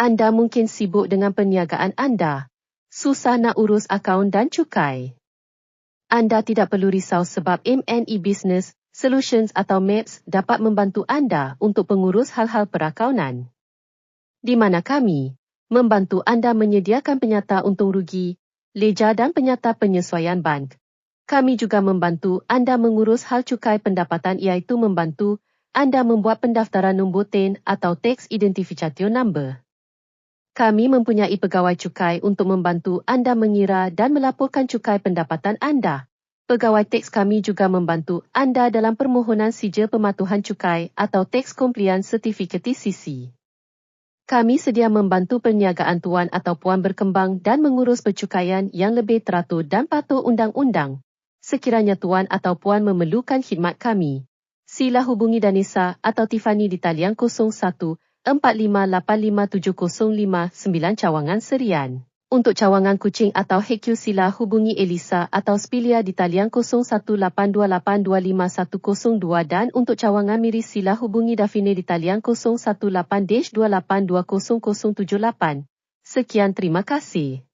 Anda mungkin sibuk dengan perniagaan anda. Susah nak urus akaun dan cukai. Anda tidak perlu risau sebab MNE Business Solutions atau MAPS dapat membantu anda untuk pengurus hal-hal perakaunan. Di mana kami membantu anda menyediakan penyata untung rugi, leja dan penyata penyesuaian bank. Kami juga membantu anda mengurus hal cukai pendapatan iaitu membantu anda membuat pendaftaran nombor TIN atau Tax Identification Number. Kami mempunyai pegawai cukai untuk membantu anda mengira dan melaporkan cukai pendapatan anda. Pegawai teks kami juga membantu anda dalam permohonan sijil pematuhan cukai atau Tax Compliance Certificate CC. Kami sedia membantu perniagaan tuan atau puan berkembang dan mengurus percukaian yang lebih teratur dan patuh undang-undang sekiranya tuan atau puan memerlukan khidmat kami. Sila hubungi Danisa atau Tiffany di talian 01 45857059 cawangan Serian. Untuk cawangan kucing atau HQ sila hubungi Elisa atau Spilia di talian 0182825102 dan untuk cawangan miris sila hubungi Davine di talian 018-28200078. Sekian terima kasih.